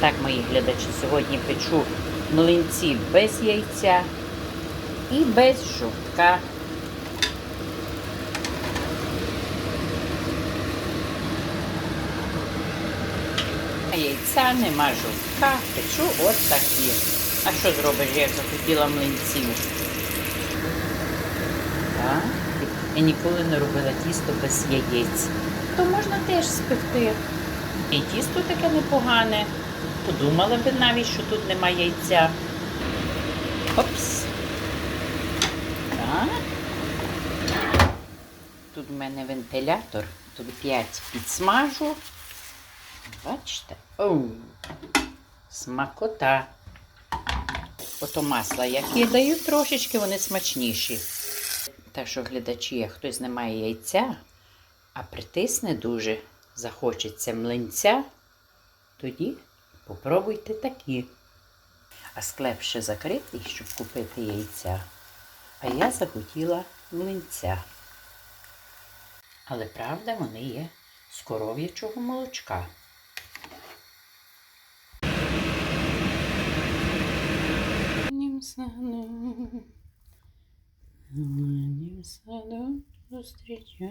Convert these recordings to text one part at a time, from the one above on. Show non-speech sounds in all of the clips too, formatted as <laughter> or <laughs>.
Так, мої глядачі, сьогодні печу млинці без яйця і без жовтка. Яйця нема жовтка, печу от такі. А що зробиш, я захотіла млинців? Так. Я ніколи не робила тісто без яєць. То можна теж спекти. І тісто таке непогане. Подумала би навіть, що тут нема яйця. Опс. Тут в мене вентилятор. Тут 5 підсмажу. Бачите? Оу. Смакота. Ото масла я кидаю трошечки, вони смачніші. Так що, глядачі, як хтось не має яйця, а притисне дуже, захочеться млинця, тоді попробуйте такі. А склеп ще закритий, щоб купити яйця. А я захотіла млинця. Але правда, вони є з коров'ячого молочка. Нім саду, нім саду зустрічались.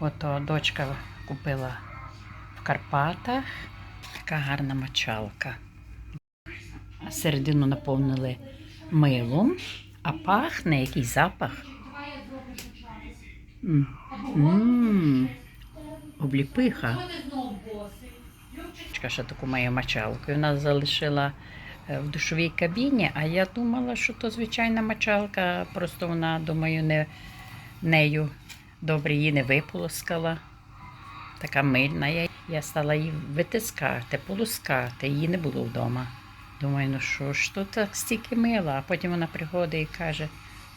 Ото дочка купила в Карпатах. Така гарна мочалка. Середину наповнили милом, а пахне який запах. М. М. Обліпиха. Дочка ще таку має мочалку. Вона залишила е, в душовій кабіні, а я думала, що то звичайна мочалка, просто вона, думаю, не нею добре її не виполоскала. Така мильна. Я, я стала її витискати, полоскати, її не було вдома. Думаю, ну що ж то так стільки мила, а потім вона приходить і каже,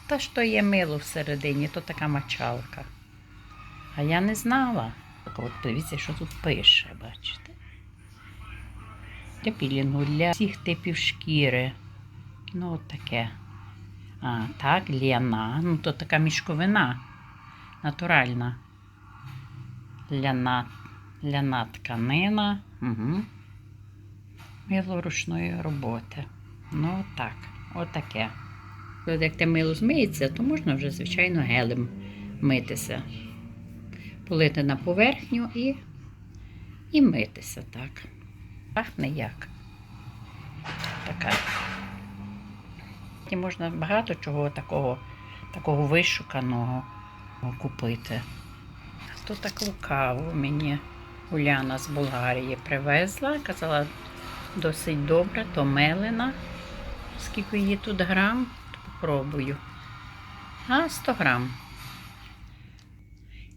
та що є мило всередині, то така мочалка. А я не знала. Так от дивіться, що тут пише, бачите? Для пілінгу, для всіх типів шкіри. Ну, от таке. А, так, ляна. Ну, то така мішковина натуральна. Ляна, ляна тканина. Угу. Мило ручної роботи. Ну, так, отаке. От як те мило змиється, то можна вже, звичайно, гелем митися. Полити на поверхню і, і митися так. Пахне як. Така. І можна багато чого такого, такого вишуканого купити. То так мені Уляна з Болгарії привезла. Казала, досить добра, то мелена. Скільки її тут грам, то попробую. А, 100 грам.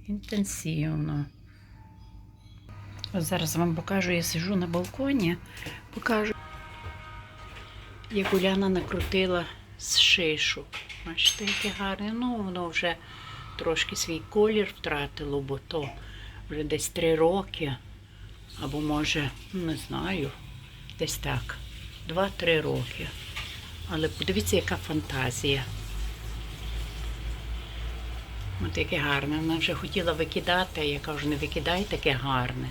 Інтенсивно. Ось зараз вам покажу, я сижу на балконі, покажу, як Уляна накрутила з шишок. Бачите, яке гарне. Ну, воно вже трошки свій колір втратило, бо то вже десь три роки, або може, ну, не знаю, десь так, два-три роки. Але подивіться, яка фантазія. От яке гарне. Вона вже хотіла викидати, я кажу, не викидай таке гарне.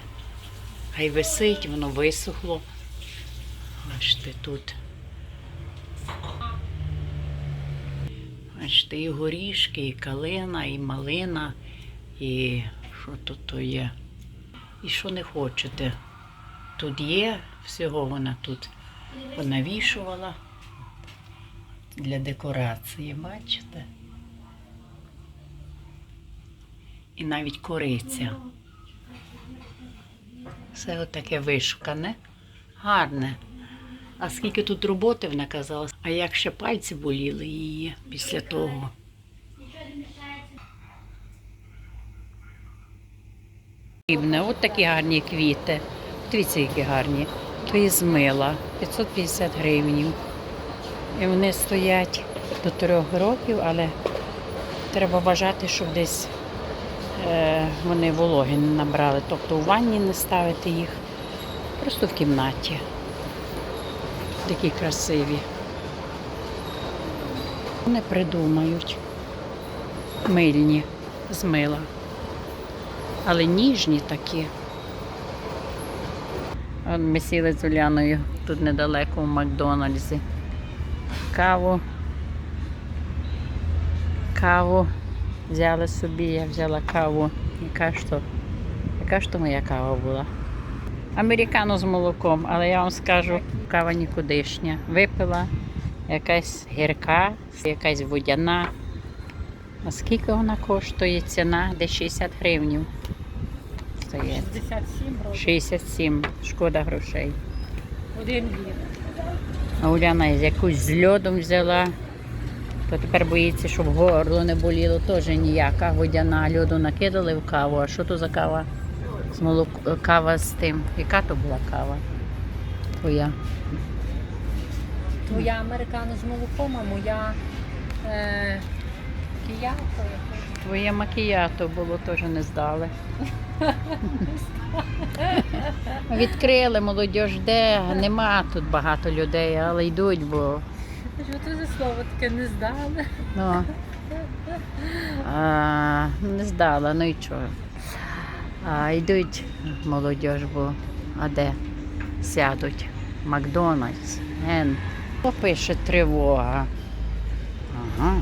Хай висить, воно висохло. Бачите, тут. Бачите, і горішки, і калина, і малина, і що тут то є. І що не хочете. Тут є, всього вона тут понавішувала. для декорації, бачите? І навіть кориця. Все отаке вишукане, гарне. А скільки тут роботи вона казала, а як ще пальці боліли її після того. От такі гарні квіти. Дивіться, які гарні. То є з мила, 550 гривень. І вони стоять до трьох років, але треба вважати, щоб десь е, вони вологи не набрали. Тобто у ванні не ставити їх, просто в кімнаті. Такі красиві. Вони придумають. Мильні з мила. Але ніжні такі. От ми сіли з Уляною тут недалеко в Макдональдсі. Каву. Каву взяли собі, я взяла каву. Яка ж то, яка ж то моя кава була? Американо з молоком, але я вам скажу, кава нікудишня. Випила якась гірка, якась водяна. А скільки вона коштує? Ціна десь 60 гривень. Стає. 67 років. 67. Шкода грошей. Один літр. А Уляна якусь з льодом взяла. То тепер боїться, щоб горло не боліло, теж ніяка водяна. Льоду накидали в каву. А що то за кава? З. Кава з тим. Яка то була кава? Твоя. Твоя американо з молоком, а моя е. Твоє макіято було теж не здали. <laughs> Відкрили, молодь жде, нема тут багато людей, але йдуть, бо Що це за слово таке не здали? ну, <laughs> а, не здала, ну і чого. А, йдуть молодь, бо а де сядуть? Макдональдс, ген. Хто пише тривога? Ага.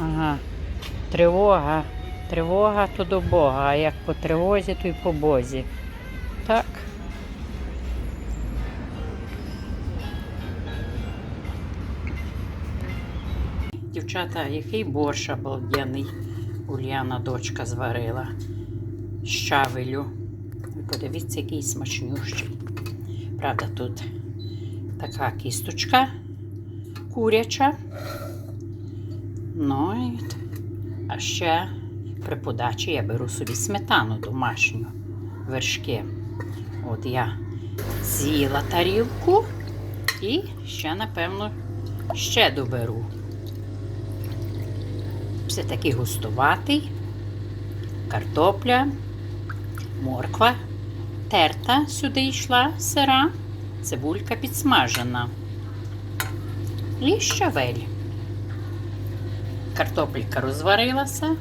Ага. Тривога. Тривога то до Бога, а як по тривозі, то й по Бозі. Так. Дівчата, який борщ обалденний Ульяна дочка зварила. Щавелю. Подивіться, який смачнющий. Правда, тут така кісточка куряча. Ну а ще при подачі я беру собі сметану домашню, вершки. От я з'їла тарілку і ще, напевно, ще доберу. Все такий густуватий, картопля, морква терта сюди йшла сира, цибулька підсмажена. І щавель. Картопелька розварилася.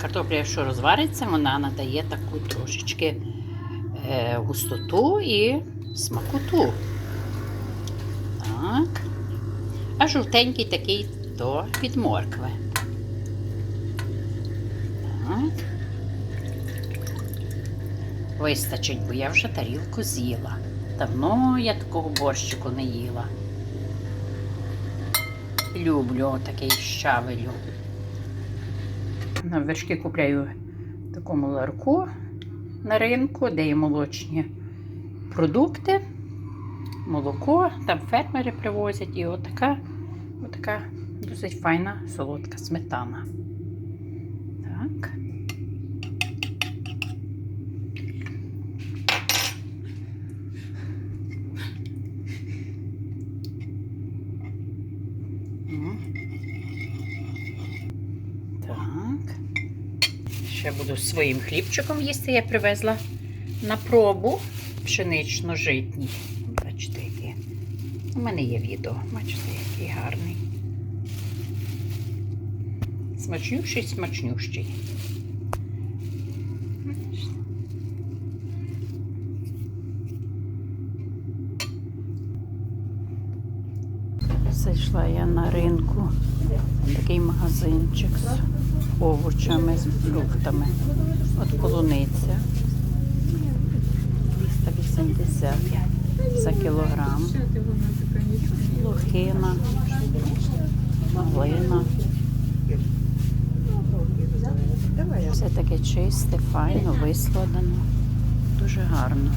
Картопля, якщо розвариться, вона надає таку трошечки е, густоту і смакоту. Так. А жовтенький такий то від моркви. Так. Вистачить, бо я вже тарілку з'їла. Давно я такого борщику не їла. Люблю такий щавелю. На вершки купляю в такому ларку на ринку, де є молочні продукти, молоко, там фермери привозять і отака, отака досить файна солодка сметана. Так. М. Так. Ще буду своїм хлібчиком їсти. Я привезла на пробу пшенично-житній. Бачите, який. У мене є відео. Бачите, який гарний. Смачнющий, смачнющий. Зайшла я на ринку. Такий магазинчик з овочами, з фруктами. От полуниця. 280 за кілограм. Лохина, малина. Все таке чисте, файно, вискладено. Дуже гарно.